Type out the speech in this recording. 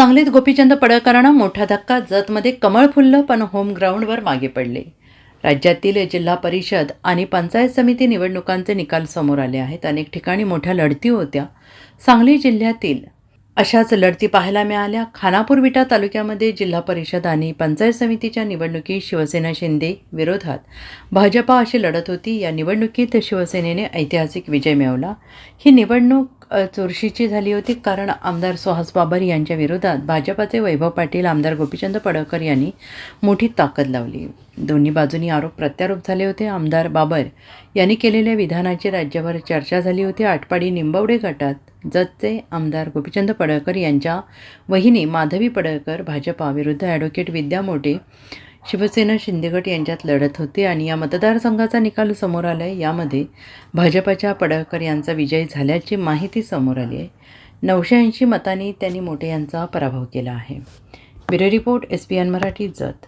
सांगलीत गोपीचंद पडळकरांना मोठा धक्का जतमध्ये कमळ फुललं पण होम ग्राउंडवर मागे पडले. राज्यातील जिल्हा परिषद आणि पंचायत समिती निवडणुकांचे निकाल समोर आले आहेत. अनेक ठिकाणी मोठ्या लढती होत्या. सांगली जिल्ह्यातील अशाच लढती पाहायला मिळाल्या. खानापूर विटा तालुक्यामध्ये जिल्हा परिषद आणि पंचायत समितीच्या निवडणुकीत शिवसेना शिंदे विरोधात. भाजपा अशी लढत होती. या निवडणुकीत शिवसेनेने ऐतिहासिक विजय मिळवला. ही निवडणूक चुरशीची झाली होती. कारण आमदार सुहास बाबर यांच्या विरोधात भाजपाचे वैभव पाटील आमदार गोपीचंद पडळकर यांनी मोठी ताकद लावली. दोन्ही बाजूनी आरोप प्रत्यारोप झाले होते. आमदार बाबर यांनी केलेल्या विधानाची राज्यभर चर्चा झाली होती. आटपाडी निंबवडे गटात जतचे आमदार गोपीचंद पडळकर यांच्या वहिनी माधवी पडळकर भाजपा विरुद्ध ॲडव्होकेट विद्या मोठे शिवसेना शिंदेगट यांच्यात लढत होती आणि या मतदारसंघाचा निकाल समोर आला आहे यामध्ये भाजपाच्या पडळकर यांचा विजय झाल्याची माहिती समोर आली आहे. नऊशे ऐंशी मतांनी त्यांनी मोठे यांचा पराभव केला आहे. Bureau report S P N Marathi Jat.